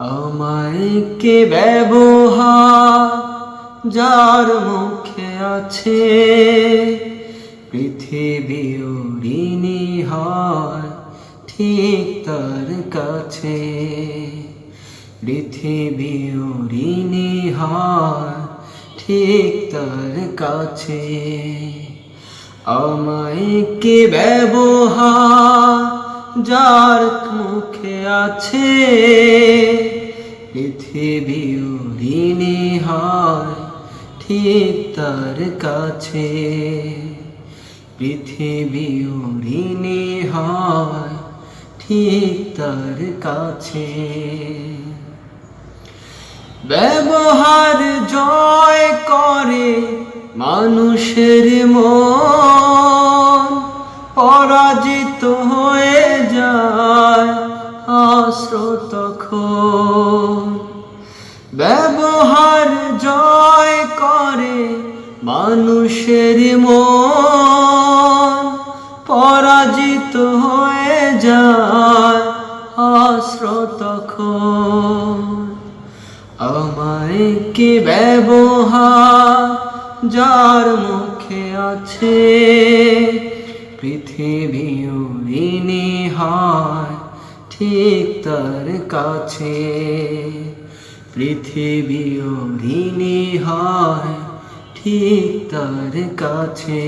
আমায় ব্যবহার, যার মুখে আছে পৃথিবী ঋণী হয় ঠিক তার কাছে পৃথিবী ঋণী হয় ঠিক তার কাছে আমায় কে ব্যবহার যার মুখে আছে পৃথিবী ঋণী হয় ঠিক তার কাছে। পৃথিবী ঋণী হয় ঠিক তার কাছে। ব্যবহার জয় করে মানুষের মন পরাজিত হয়ে যায় আশ্রত ব্যবহার জয় করে মানুষের মন। পরাজিত হয়ে যায় আশ্রত আমায় কি ব্যবহার? যার মুখে আছে পৃথিবী ঋণী হয় ঠিক তার কাছে। পৃথিবীও ঋণী হয় ঠিক তার কাছে।